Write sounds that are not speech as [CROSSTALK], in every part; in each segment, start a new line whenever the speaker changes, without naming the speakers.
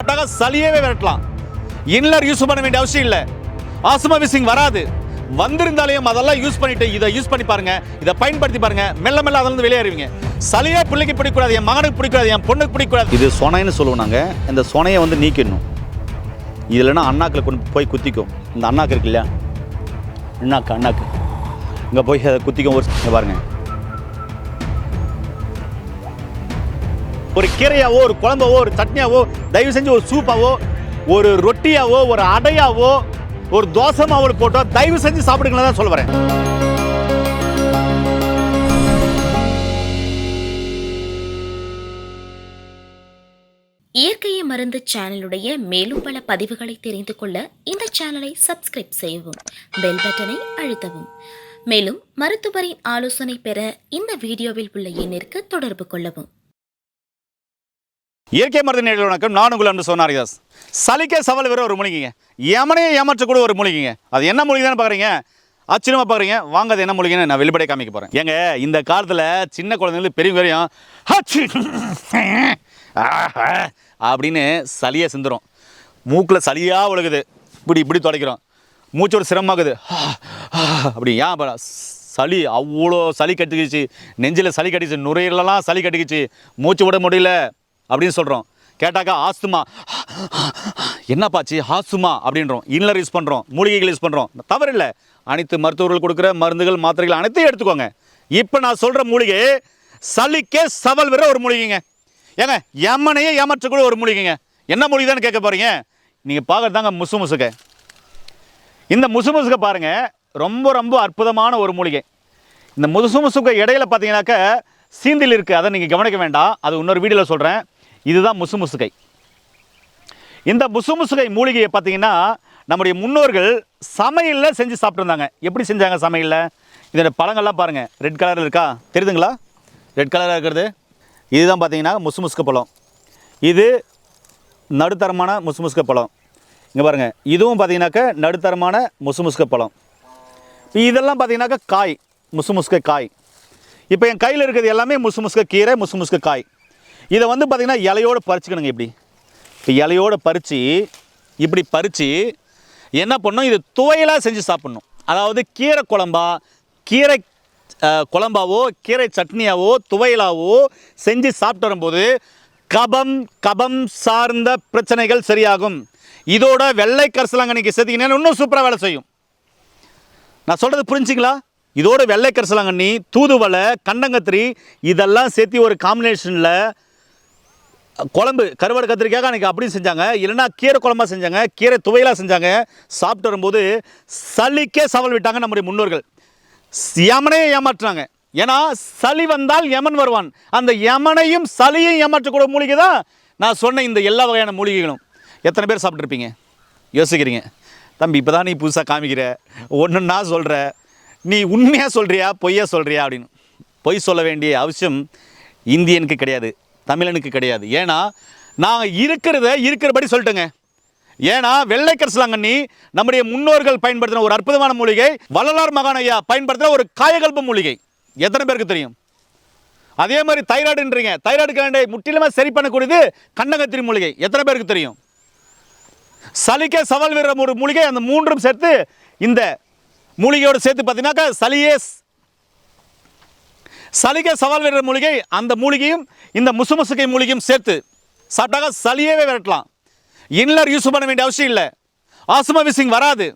சாப்பிட்டாக்க சளியவே விரட்டலாம். இன்லர் use பண்ண வேண்டிய அவசியம் இல்லை. ஆசுமா விசிங் வராது. வந்திருந்தாலையும் அதெல்லாம் யூஸ் பண்ணிட்டு இதை யூஸ் பண்ணி பாருங்க. இதை பயன்படுத்தி பாருங்க. மெல்ல மெல்ல அதிலிருந்து வெளியேறுவீங்க சளியே பிள்ளைக்கு பிடிக்கூடாது. என் மகனுக்கு பிடிக்கூடாது. என் பொண்ணுக்கு பிடிக்கூடாது. இது சொனைன்னு சொல்லுவோம் நாங்கள் இந்த சொனையை வந்து நீக்கிடணும். இது இல்லைன்னா அண்ணாக்கில் கொண்டு போய் குத்திக்கும். இந்த அண்ணாக்கு இருக்கு இல்லையா? அண்ணாக்கு அண்ணாக்கு. இங்கே போய் அதை குத்திக்கும் ஒரு பாருங்கள் ஒரு கீரையாவோ ஒரு குழம்பாவோ ஒரு சட்னியாவோ தயவு செஞ்சு ஒரு சூப்பாவோ ஒரு ரொட்டியாவோ ஒரு அடையாவோ ஒரு தோசை மாவு போட்டோ தயவு செஞ்சு சாப்பிடுங்களா தான் சொல்ல வரேன்.
இயற்கையை மருந்து சேனலுடைய மேலும் பல பதிவுகளை தெரிந்து கொள்ள இந்த சேனலை சப்ஸ்கிரைப் செய்யவும் பெல் பட்டனை அழுத்தவும். மேலும் மருத்துவரின் ஆலோசனை பெற இந்த வீடியோவில் உள்ள எண்ணிற்கு தொடர்பு கொள்ளவும்.
இயற்கை மருந்து நேரில் வணக்கம். நான் உங்கள் அன்பு சோனாரிதாஸ். சலிக்க சவால் வேற ஒரு மூலிகைங்க. யமனையை ஏமாற்றக்கூட ஒரு மூலிகைங்க. அது என்ன மூலிகை தானே பார்க்குறீங்க ஆச்சரியமாக பார்க்குறீங்க வாங்க அது என்ன மூலிகைன்னு நான் வெளிப்படையாக காமிக்க போகிறேன் ஏங்க இந்த காலத்தில் சின்ன குழந்தைங்க பெரிய வரையும் அப்படின்னு சளியை சிந்துரும். மூக்கில் சளியாக ஒழுகுது இப்படி இப்படி தொலைக்கிறோம் மூச்சோட சிரமமாகுது. அப்படி ஏன் சளி அவ்வளோ சளி கட்டிக்கிச்சு. நெஞ்சில் சளி கட்டிச்சு நுரையீரலெல்லாம் சளி கட்டிக்கிச்சு. மூச்சு விட முடியல. அப்படின்னு சொல்கிறோம் கேட்டாக்கா ஆஸ்துமா. என்னப்பாச்சு ஆஸ்துமா அப்படின்றோம். இன்னலர் யூஸ் பண்ணுறோம் மூலிகைகள் யூஸ் பண்ணுறோம் தவறில்லை. அனைத்து மருத்துவர்கள் கொடுக்குற மருந்துகள் மாத்திரைகள் அனைத்தையும் எடுத்துக்கோங்க. இப்போ நான் சொல்கிற மூலிகை சளிக்கே சவால் வர ஒரு மூலிகைங்க. ஏங்க எம்மனையே ஏமாற்றக்கூட ஒரு மூலிகைங்க. என்ன மூலிகை தான் கேட்க போகிறீங்க நீங்கள் பார்க்குறதாங்க முசு முசுக்க இந்த முசு முசுக்க பாருங்க. ரொம்ப ரொம்ப அற்புதமான ஒரு மூலிகை. இந்த முசு முசுக்க இடையில பார்த்தீங்கன்னாக்க சீந்தில் இருக்குது அதை நீங்கள் கவனிக்க வேண்டாம். அது இன்னொரு வீடியோவில் சொல்கிறேன் இதுதான் முசு முசுகை இந்த முசு முசுகை மூலிகையை பார்த்தீங்கன்னா நம்முடைய முன்னோர்கள் சமையலில் செஞ்சு சாப்பிட்ருந்தாங்க எப்படி செஞ்சாங்க சமையலில்? இதோட பழங்கள்லாம் பாருங்கள் ரெட் கலரில் இருக்கா? தெரியுதுங்களா? ரெட் கலராக இருக்கிறது. இதுதான் பார்த்தீங்கன்னா முசு முசுக்க பழம். இது நடுத்தரமான முசு முசுக்க பழம். இங்கே பாருங்கள் இதுவும் பார்த்தீங்கன்னாக்க நடுத்தரமான முசு முசுக்க பழம். இப்போ இதெல்லாம் பார்த்தீங்கன்னாக்கா காய். முசு முசுக்க காய். இப்போ என் கையில் இருக்கிறது எல்லாமே முசு முசுக்க கீரை முசு முசுக்க காய். இதை வந்து பார்த்தீங்கன்னா இலையோடு பறிச்சுக்கணுங்க இப்படி. இப்போ இலையோடு பறித்து இப்படி பறித்து என்ன பண்ணும்? இது துவையலாக செஞ்சு சாப்பிட்ணும். அதாவது கீரை குழம்பா கீரை குழம்பாவோ கீரை சட்னியாவோ துவையலாவோ செஞ்சு சாப்பிட்டு வரும்போது கபம் கபம் சார்ந்த பிரச்சனைகள் சரியாகும். இதோட வெள்ளை கரிசலாங்கண்ணிக்கு சேர்த்திங்கன்னா இன்னும் சூப்பராக வேலை செய்யும். நான் சொல்கிறது புரிஞ்சுங்களா? இதோட வெள்ளை கரிசலாங்கண்ணி தூதுவளை கண்டங்கத்திரி இதெல்லாம் சேர்த்து ஒரு காம்பினேஷனில் குழம்பு கருவாடு கத்திரிக்காக அன்றைக்கி அப்படியும் செஞ்சாங்க. இல்லைன்னா கீரை குழம்பா செஞ்சாங்க. கீரை துவையலாக செஞ்சாங்க. சாப்பிட்டு வரும்போது சளிக்கே சவால் விட்டாங்க நம்முடைய முன்னோர்கள். யமனையே ஏமாற்றுறாங்க ஏன்னா சளி வந்தால் யமன் வருவான். அந்த யமனையும் சளியையும் ஏமாற்றக்கூடிய மூலிகை தான் நான் சொன்ன இந்த எல்லா வகையான மூலிகைகளும். எத்தனை பேர் சாப்பிட்ருப்பீங்க யோசிக்கிறீங்க. தம்பி இப்போ தான் நீ புதுசாக காமிக்கிற. ஒன்று நான் சொல்கிற நீ உண்மையாக சொல்கிறியா பொய்யா சொல்கிறியா அப்படின்னு. பொய் சொல்ல வேண்டிய அவசியம் இந்தியனுக்கு கிடையாது. தமிழனுக்கு கிடையாது. ஏன்னா நான் இருக்கிறத இருக்கிறபடி சொல்லிட்டுங்க. ஏன்னா வெள்ளைக்கரசலாங்கண்ணி நம்முடைய முன்னோர்கள் பயன்படுத்தின ஒரு அற்புதமான மூலிகை வள்ளலார் மகானையா பயன்படுத்தின ஒரு காயகல்ப மூலிகை. எத்தனை பேருக்கு தெரியும்? அதே மாதிரி தைராய்டுன்றீங்க. தைராய்டு கண்டை முற்றிலுமே சரி பண்ணக்கூடியது கண்டங்கத்திரி மூலிகை. எத்தனை பேருக்கு தெரியும்? சளிக்கே சவால் வீர ஒரு மூலிகை அந்த மூன்றும் சேர்த்து இந்த மூலிகையோடு சேர்த்து பார்த்தீங்கன்னாக்கா சளியே சளிகை சவால் வீர மூலிகை அந்த மூலிகையும் இந்த முசுமுசுகை மூலிகையும் சேர்த்து சாப்பிட்டாக்க சளியவே விரட்டலாம். இன்லர் யூஸ் பண்ண வேண்டிய அவசியம் இல்லை. ஆசுமா விசிங் வராது.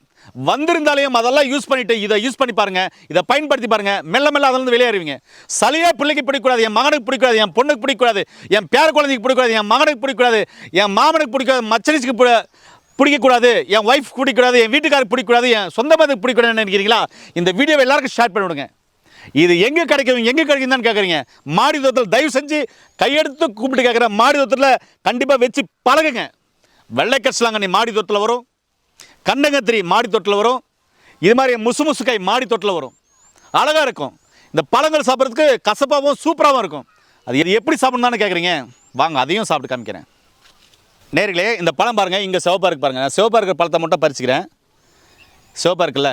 வந்திருந்தாலையும் அதெல்லாம் யூஸ் பண்ணிவிட்டு இதை யூஸ் பண்ணி பாருங்க. இதை பயன்படுத்தி பாருங்க. மெல்ல மெல்ல அதிலிருந்து வெளியேறுவீங்க. சளியாக பிள்ளைக்கு பிடிக்கூடாது என் மகனுக்கு பிடிக்கூடாது என் பொண்ணுக்கு பிடிக்கூடாது என் பேர குழந்தைக்கு பிடிக்கூடாது என் மகனுக்கு பிடிக்கூடாது என் மாமனுக்கு பிடிக்காது மச்சனிச்சுக்கு பிடிக்கக்கூடாது. என் ஒய்ஃப் பிடிக்கூடாது என் வீட்டுக்காரருக்கு பிடிக்கூடாது என் சொந்த மதத்துக்கு பிடிக்கூடாதுன்னு நினைக்கிறீங்களா? இந்த வீடியோவை எல்லாருக்கும் ஷேர் பண்ணிவிடுங்க. இது எங்கே கிடைக்கும் எங்கே கிடைக்கும் தான் கேட்குறீங்க மாடி தோட்டத்தில் தயவு செஞ்சு கையெடுத்து கூப்பிட்டு கேட்குற மாடி தோட்டத்தில் கண்டிப்பாக வச்சு பழகுங்க. வெள்ளை மாடி தோட்டத்தில் வரும். கண்டங்கத்திரி மாடி தொட்டில் வரும். இது மாதிரி முசு முசுக்காய் மாடி தொட்டில் வரும். அழகாக இருக்கும். இந்த பழங்கள் சாப்பிட்றதுக்கு கசப்பாகவும் சூப்பராகவும் இருக்கும். அது இது எப்படி சாப்பிடணும்னு கேட்குறீங்க வாங்க அதையும் சாப்பிட்டு காமிக்கிறேன். நேர்களே இந்த பழம் பாருங்கள் இங்கே சிவப்பாக இருக்கு பாருங்கள் நான் சிவப்பாக இருக்கிற பழத்தை மட்டும் பறிச்சுக்கிறேன். சிவப்பாக இருக்குல்ல?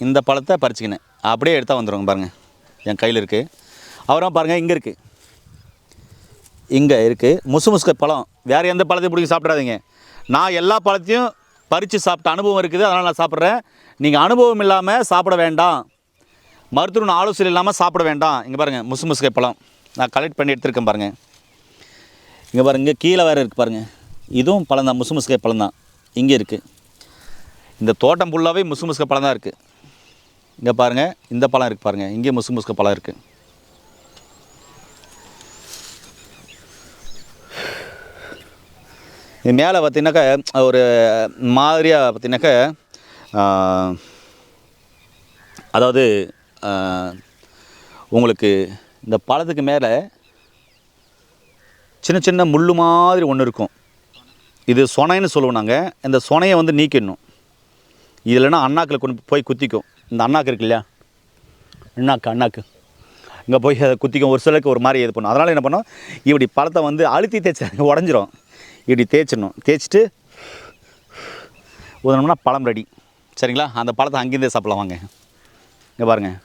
இந்த பழத்தை பறிச்சுக்கினேன். அப்படியே எடுத்தால் வந்துடுங்க பாருங்கள் என் கையில் இருக்குது அப்புறம் பாருங்கள் இங்கே இருக்குது இங்கே இருக்குது முசு முசுக்க பழம். வேறு எந்த பழத்தையும் பிடிச்சி சாப்பிடாதீங்க. நான் எல்லா பழத்தையும் பறித்து சாப்பிட்ட அனுபவம் இருக்குது. அதனால் நான் சாப்பிட்றேன். நீங்கள் அனுபவம் இல்லாமல் சாப்பிட வேண்டாம். மருத்துவ ஆலோசனை இல்லாமல் சாப்பிட வேண்டாம். இங்கே பாருங்கள் முசு முசுக்கை பழம். நான் கலெக்ட் பண்ணி எடுத்துருக்கேன் பாருங்கள் இங்கே பாருங்க இங்கே கீழே வேறு இருக்குது பாருங்கள் இதுவும் பழம் தான் முசு முசுக்கை பழம் தான் இங்கே இருக்குது இந்த தோட்டம் ஃபுல்லாகவே முசு முசுக்கை பழம் தான் இருக்குது இங்கே பாருங்கள் இந்த பழம் இருக்குது பாருங்கள் இங்கே முசு முசுக்கை பழம் இருக்குது இது மேலே பார்த்தீங்கன்னாக்கா ஒரு மாதிரியாக பார்த்தீங்கன்னாக்கா அதாவது உங்களுக்கு இந்த பழத்துக்கு மேலே சின்ன சின்ன முள் மாதிரி ஒன்று இருக்கும். இது சொனைன்னு சொல்லுவோம் நாங்கள் இந்த சொனையை வந்து நீக்கிடணும். இது இல்லைன்னா அண்ணாக்கில் கொண்டு போய் குத்திக்கும். இந்த அண்ணாக்கு இருக்கு இல்லையா? அண்ணாக்கு அண்ணாக்கு. இங்கே போய் அதை குத்திக்கும். ஒரு சிலருக்கு ஒரு மாதிரி இது பண்ணும். அதனால் என்ன பண்ணோம்? இப்படி பழத்தை வந்து அழுத்தி தேய்ச்சி [LAUGHS] உடஞ்சிரும். இப்படி தேய்ச்சிடணும். தேய்ச்சிட்டு ஊதனோம்னா பழம் ரெடி சரிங்களா? அந்த பழத்தை அங்கேருந்தே சாப்பிடலாம். வாங்க. இங்கே பாருங்கள்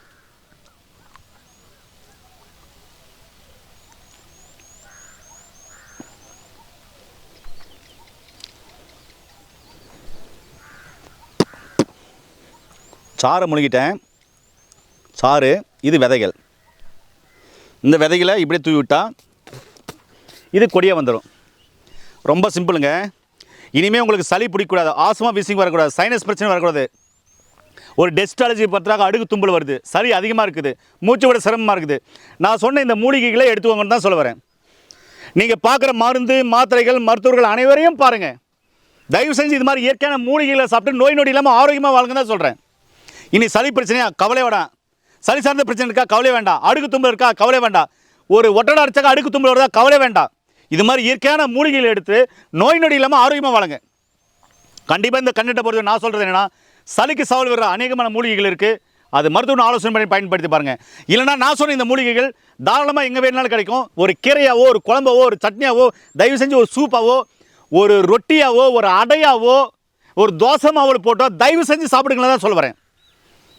சாறை முழுகிட்டேன். சாறு இது விதைகள். இந்த விதைகளை இப்படியே தூவி விட்டால் இது கொடியாக வந்துடும் ரொம்ப சிம்பிளுங்க. இனிமேல் உங்களுக்கு சளி பிடிக்கக்கூடாது ஆசமாக வீசிங் வரக்கூடாது சைனஸ் பிரச்சனை வரக்கூடாது. ஒரு டெஸ்ட் பற்றாக அடுக்கு தும்பல் வருது. சளி அதிகமாக இருக்குது. மூச்சு விட சிரமமாக இருக்குது. நான் சொன்ன இந்த மூலிகைகளை எடுத்துக்கோங்கன்னு தான் சொல்ல வரேன். நீங்கள் பார்க்குற மருந்து மாத்திரைகள் மருத்துவர்கள் அனைவரையும் பாருங்கள் தயவு செஞ்சு இது மாதிரி இயற்கையான மூலிகைகளை சாப்பிட்டு நோய் நொடி இல்லாமல் ஆரோக்கியமாக வாழுங்க தான் சொல்கிறேன் இனி சளி பிரச்சனையா? கவலை வேண்டாம் சளி சார்ந்த பிரச்சனை இருக்கா? கவலை வேண்டாம். அடுக்கு தும்பல் இருக்கா? கவலை வேண்டாம். ஒரு ஒட்டடை அடிச்சாக்க அடுக்கு தும்பல் வருதா? கவலை வேண்டாம். இது மாதிரி இயற்கையான மூலிகைகளை எடுத்து நோய் நொடி இல்லாமல் ஆரோக்கியமாக வாழுங்க. கண்டிப்பாக இந்த கண்ணிட்ட பொறுத்து நான் சொல்கிறது என்னென்னா சளிக்கு சவால் வர்ற அநேகமான மூலிகைகள் இருக்குது அது மருத்துவ ஆலோசனை பண்ணி பயன்படுத்தி பாருங்கள் இல்லைன்னா நான் சொன்ன இந்த மூலிகைகள் தாராளமாக எங்கே வேணாலும் கிடைக்கும். ஒரு கீரையாவோ ஒரு குழம்பாவோ ஒரு சட்னியாவோ தயவு செஞ்சு ஒரு சூப்பாவோ ஒரு ரொட்டியாவோ ஒரு அடையாவோ ஒரு தோசை மாவில் போட்டோ தயவு செஞ்சு சாப்பிடுங்களா தான் சொல்ல வரேன்.